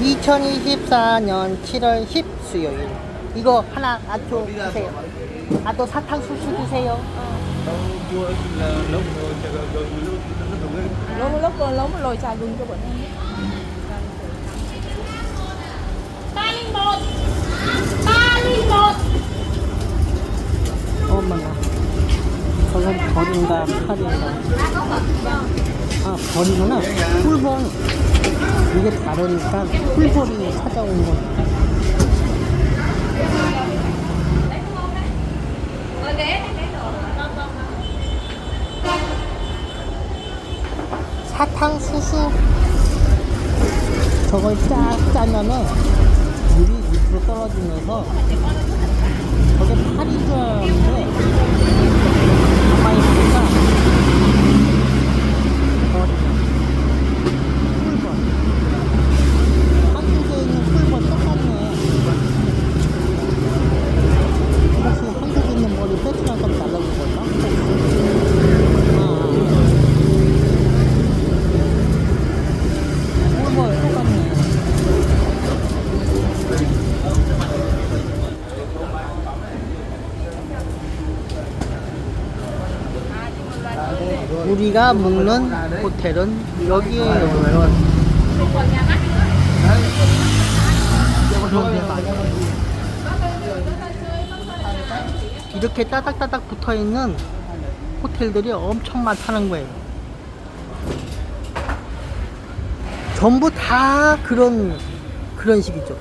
2024년 7월 10 수요일. 이거 하나 아토 주세요. 아또 사탕수수 em. 엄마나. 저건 벌인가 팔인가. 아 벌이구나. 꿀벌. 이게 다르니까 꿀벌이 찾아온 거네. 사탕수수 저걸 쫙 짜면은 물이 밑으로 떨어지면서 저게 팔인 줄 알았는데 가만히 보니까 벌이네 꿀벌 한국에 있는 꿀벌 똑같네 혹시 한국에 있는 머리 빼트랑 좀 달라진 걸까? 아, 아, 아. 꿀벌 똑같네 우리가 묵는 호텔은 여기에요. 이렇게 따닥따닥 붙어 있는 호텔들이 엄청 많다는 거예요. 전부 다 그런 그런 식이죠.